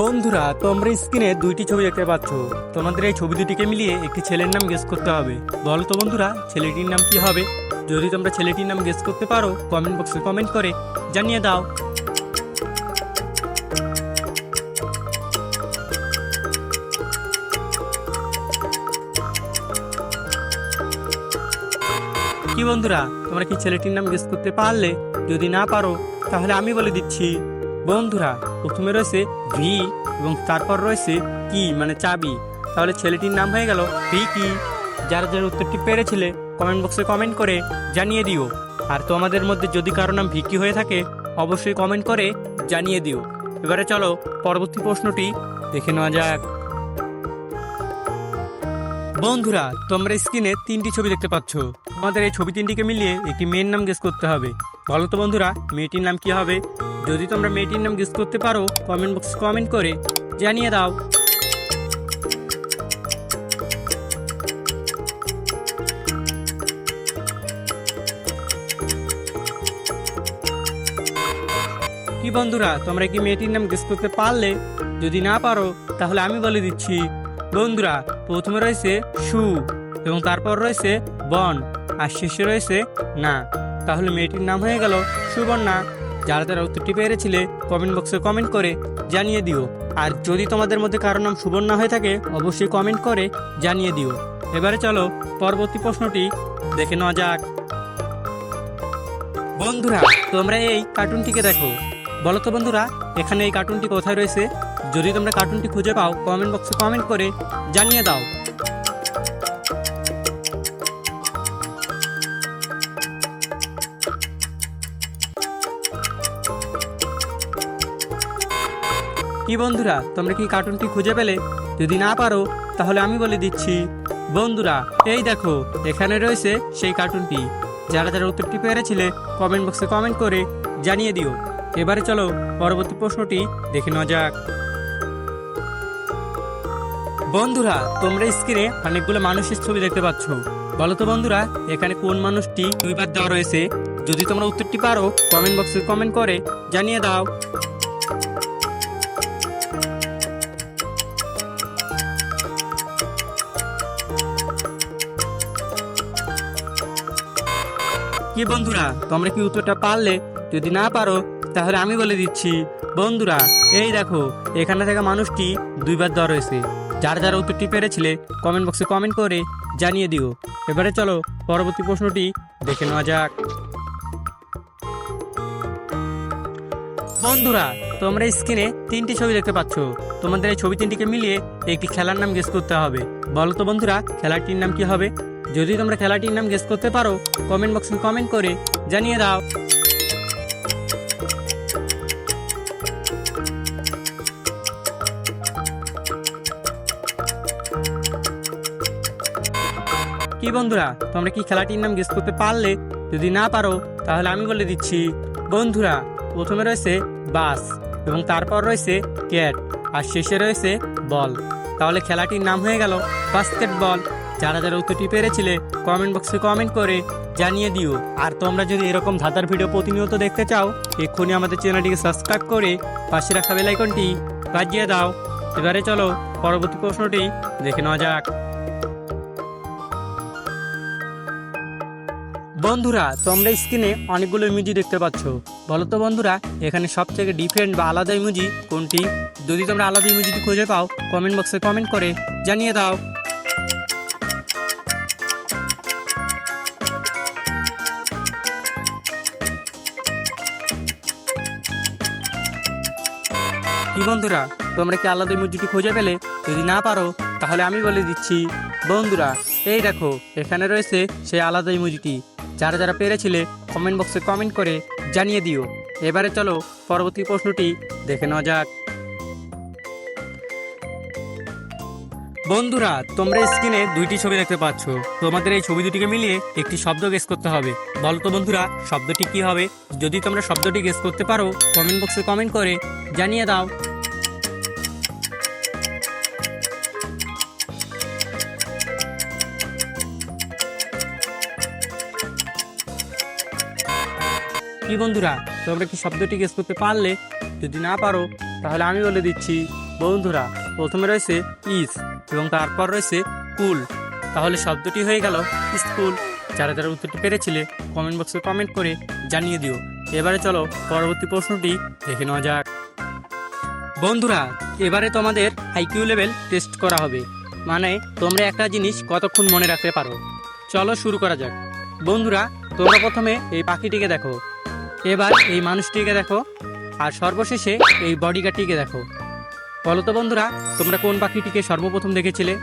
বন্ধুরা, তোমরা স্ক্রিনে দুইটি ছবি দেখতে পাচ্ছ। তোমাদের এই ছবি দুটিকে মিলিয়ে একটি ছেলের নাম গেস করতে হবে। বলো তো বন্ধুরা, ছেলেটির নাম কি হবে? যদি তোমরা ছেলেটির নাম গেস করতে পারো কমেন্ট বক্সে কমেন্ট করে জানিয়ে দাও। কি বন্ধুরা, তোমরা কি ছেলেটির নাম গেস করতে পারলে? যদি না পারো, তাহলে আমি বলে দিচ্ছি। বন্ধুরা, প্রথমে রয়েছে ভি এবং তারপর রয়েছে কি মানে চাবি। তাহলে ছেলেটির নাম হয়ে গেল ভি কি যারা যারা উত্তরটি পেরেছিলে কমেন্ট বক্সে কমেন্ট করে জানিয়ে দিও। আর তোমাদের মধ্যে যদি কারও নাম ভিকি হয়ে থাকে, অবশ্যই কমেন্ট করে জানিয়ে দিও। এবারে চলো, পরবর্তী প্রশ্নটি দেখে নেওয়া যাক। বন্ধুরা, তোমরা স্ক্রিনে তিনটি ছবি দেখতে পাচ্ছ। তোমাদের এই ছবি তিনটিকে মিলিয়ে একটি মেয়ের নাম গেস করতে হবে। বলো তো বন্ধুরা, মেয়েটির নাম কি হবে? যদি তোমরা মেয়েটির নাম গেস করতে পারো কমেন্ট বক্স কমেন্ট করে জানিয়ে দাও। কি বন্ধুরা, তোমরা কি মেয়েটির নাম গেস করতে পারলে? যদি না পারো, তাহলে আমি বলে দিচ্ছি। বন্ধুরা, প্রথমে রয়েছে সু, এবং তারপর রয়েছে বন, আর শেষে রয়েছে না। তাহলে মেয়েটির নাম হয়ে গেল সুবর্ণা। যারা যারা উত্তরটি পেরেছিলে, কমেন্ট বক্সে কমেন্ট করে জানিয়ে দিও। আর যদি তোমাদের মধ্যে কারও নাম সুবর্ণা হয়ে থাকে, অবশ্যই কমেন্ট করে জানিয়ে দিও। এবারে চলো পরবর্তী প্রশ্নটি দেখে নেওয়া যাক। বন্ধুরা, তোমরা এই কার্টুনটিকে দেখো। বলো তো বন্ধুরা, এখানে এই কার্টুনটি কোথায় রয়েছে? যদি তোমরা কার্টুনটি খুঁজে পাও, কমেন্ট বক্সে কমেন্ট করে জানিয়ে দাও। কি বন্ধুরা, তোমরা কি কার্টুনটি খুঁজে পেলে? যদি না পারো, তাহলে আমি বলে দিচ্ছি। বন্ধুরা, এই দেখো, এখানে রয়েছে সেই কার্টুনটি যারা যারা উত্তরটি পেরেছিলে কমেন্ট বক্সে কমেন্ট করে জানিয়ে দিও। এবারে চলো, পরবর্তী প্রশ্নটি দেখে নেওয়া যাক। বন্ধুরা, তোমরা স্ক্রিনে অনেকগুলো মানুষের ছবি দেখতে পাচ্ছ। বলো তো বন্ধুরা, এখানে কোন মানুষটি দুইবার দেওয়া রয়েছে? যদি তোমরা উত্তরটি পারো কমেন্ট বক্সে কমেন্ট করে জানিয়ে দাও। কি বন্ধুরা, তোমরা কি উত্তরটা পারলে? যদি না পারো, তাহলে আমি বলে দিচ্ছি। বন্ধুরা, এই দেখো, এখানে থাকা মানুষটি দুইবার দেওয়া রয়েছে যার যারা উত্তরটি পেরেছিলে কমেন্ট বক্সে কমেন্ট করে জানিয়ে দিও। এবারে চলো, পরবর্তী প্রশ্নটি দেখে নেওয়া যাক। বন্ধুরা, তোমরা স্ক্রিনে তিনটি ছবি দেখতে পাচ্ছ। তোমাদের এই ছবি তিনটিকে মিলিয়ে একটি খেলার নাম গেস করতে হবে। বলো তো বন্ধুরা, খেলাটির নাম কি হবে? যদি তোমরা খেলাটির নাম গেস করতে পারো কমেন্ট বক্সে কমেন্ট করে জানিয়ে দাও। কি বন্ধুরা, তোমরা কি খেলাটির নাম গেস করতে পারলে? যদি না পারো, তাহলে আমি বলে দিচ্ছি, বন্ধুরা, প্রথমে রয়েছে বাস এবং তারপর রয়েছে ক্যাট, আর শেষে রয়েছে বল। তাহলে খেলাটির নাম হয়ে গেল বাস্কেটবল। যারা যারা উত্তরটি পেরেছিলে কমেন্ট বক্সে কমেন্ট করে জানিয়ে দিও। আর তোমরা যদি এরকম ধাঁধার ভিডিও প্রতিনিয়ত দেখতে চাও, এক্ষুনি আমাদের চ্যানেলটিকে সাবস্ক্রাইব করে পাশে রাখা বেলাইকনটি বাজিয়ে দাও। এবারে চলো, পরবর্তী প্রশ্নটি দেখে নেওয়া যাক। বন্ধুরা, তোমরা স্ক্রিনে অনেকগুলো ইমোজি দেখতে পাচ্ছ। বলো তো বন্ধুরা, এখানে সব থেকে ডিফারেন্ট বা আলাদা ইমোজি কোনটি? যদি তোমরা আলাদা ইমোজিটি খুঁজে পাও কমেন্ট বক্সে কমেন্ট করে জানিয়ে দাও। কি বন্ধুরা, তোমরা কি আল্লাহ মসজিদটি খুঁজে পেলে? যদি না পারো, তাহলে আমি বলে দিচ্ছি, বন্ধুরা, এই দেখো, এখানে রয়েছে সেই আলাদাই ইমোজিটি যারা যারা পেরেছিলে কমেন্ট বক্সে কমেন্ট করে জানিয়ে দিও। এবারে চলো, পরবর্তী প্রশ্নটি দেখে নেওয়া যাক। বন্ধুরা, তোমরা স্ক্রিনে দুইটি ছবি দেখতে পাচ্ছ। তোমাদের এই ছবি দুটিকে মিলিয়ে একটি শব্দ গেস করতে হবে। বলো তো বন্ধুরা, শব্দটি কি হবে? যদি তোমরা শব্দটি গেস করতে পারো কমেন্ট বক্সে কমেন্ট করে জানিয়ে দাও। কি বন্ধুরা, তোমরা কি শব্দটি গেস করতে পারলে? যদি না পারো, তাহলে আমি বলে দিচ্ছি, বন্ধুরা, প্রথমে রয়েছে ইস এবং তারপর রয়েছে কুল। তাহলে শব্দটি হয়ে গেল স্কুল। যারা যারা উত্তরটি পেরেছিলে কমেন্ট বক্সে কমেন্ট করে জানিয়ে দিও। এবারে চলো পরবর্তী প্রশ্নটি দেখে নেওয়া যাক। বন্ধুরা, এবারে তোমাদের আইকিউ লেভেল টেস্ট করা হবে। মানে তোমরা একটা জিনিস কতক্ষণ মনে রাখতে পারো। চলো শুরু করা যাক। বন্ধুরা, তোমরা প্রথমে এই পাখিটিকে দেখো। এবার এই মানুষটিকে দেখো। আর সর্বশেষে এই বডিগার্ডটিকে দেখো। বলো তো বন্ধুরা, তোমরা কোন পাখিটিকে সর্বপ্রথম দেখেছিলে?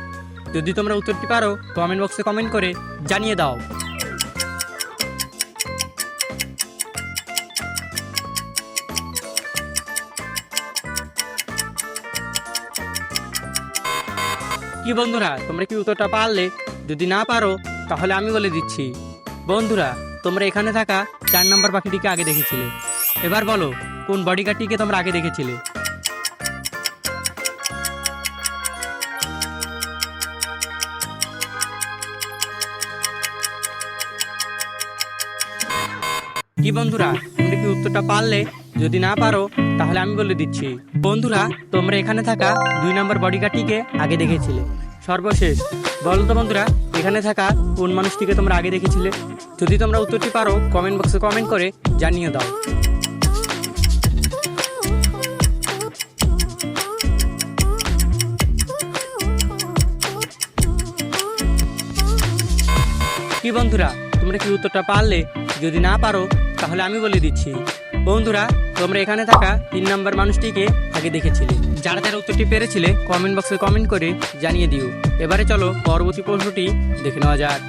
যদি তোমরা উত্তরটি পারো কমেন্ট বক্সে কমেন্ট করে জানিয়ে দাও। কি বন্ধুরা, তোমরা কি উত্তরটা পারলে? যদি না পারো, তাহলে আমি বলে দিচ্ছি। বন্ধুরা, তোমরা এখানে থাকা চার নম্বর পাখিটিকে আগে দেখেছিলে। এবার বলো, কোন বডিগার্ডটিকে তোমরা আগে দেখেছিলে? কি বন্ধুরা, তোমরা কি উত্তরটা পারলে? যদি না পারো, তাহলে আমি বলে দিচ্ছি। বন্ধুরা, তোমরা এখানে থাকা দুই নম্বর বডিগার্ডটিকে আগে দেখেছিলে। সর্বশেষ, বলো তো বন্ধুরা, এখানে থাকা কোন মানুষটিকে তোমরা আগে দেখেছিলে? যদি তোমরা উত্তরটি পারো কমেন্ট বক্সে কমেন্ট করে জানিয়ে দাও। কি বন্ধুরা, তোমরা কি উত্তরটা পারলে? যদি না পারো তাহলে আমি বলে দিচ্ছি। বন্ধুরা, তোমরা এখানে থাকা তিন নম্বর মানুষটিকে আগে দেখেছিলে। যারা যারা উত্তরটি পেরেছিলে কমেন্ট বক্সে কমেন্ট করে জানিয়ে দিও। এবারে চলো পরবর্তী প্রশ্নটি দেখে নেওয়া যাক।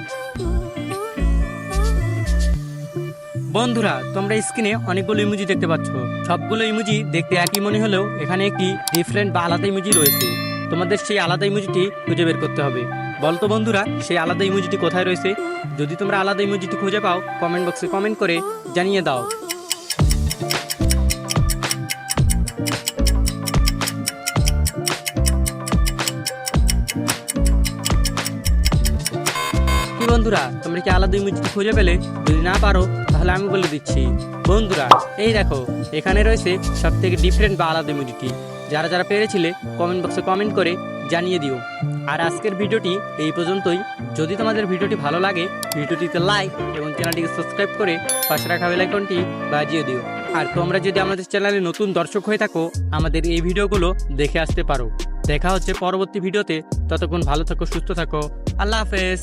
বন্ধুরা, তোমরা স্ক্রিনে অনেকগুলো ইমুজি দেখতে পাচ্ছ। সবগুলো ইমুজি দেখতে একই মনে হলেও এখানে একটি ডিফারেন্ট বা আলাদা ইমুজি রয়েছে। তোমাদের সেই আলাদা ইমুজিটি খুঁজে বের করতে হবে। বলতো বন্ধুরা, সেই আলাদা ইমোজিটি কোথায় রয়েছে? যদি তোমরা আলাদা ইমোজিটি খুঁজে পাও কমেন্ট বক্সে কমেন্ট করে জানিয়ে দাও। বন্ধুরা, তোমরা কি আলাদা ইমোজিটি খুঁজে পেলে? যদি না পারো, তাহলে আমি বলে দিচ্ছি। বন্ধুরা, এই দেখো, এখানে রয়েছে সব থেকে ডিফারেন্ট বা আলাদা ইমোজিটি যারা যারা পেরেছিলে কমেন্ট বক্সে কমেন্ট করে জানিয়ে দিও। আর আজকের ভিডিওটি এই পর্যন্তই। যদি তোমাদের ভিডিওটি ভালো লাগে, ভিডিওটিতে লাইক এবং চ্যানেলটিকে সাবস্ক্রাইব করে পাশে রাখা বেল আইকনটি বাজিয়ে দিও। আর তোমরা যদি আমাদের চ্যানেলে নতুন দর্শক হয়ে থাকো, আমাদের এই ভিডিওগুলো দেখে আসতে পারো। দেখা হচ্ছে পরবর্তী ভিডিওতে। ততক্ষণ ভালো থাকো, সুস্থ থাকো। আল্লাহ হাফেজ।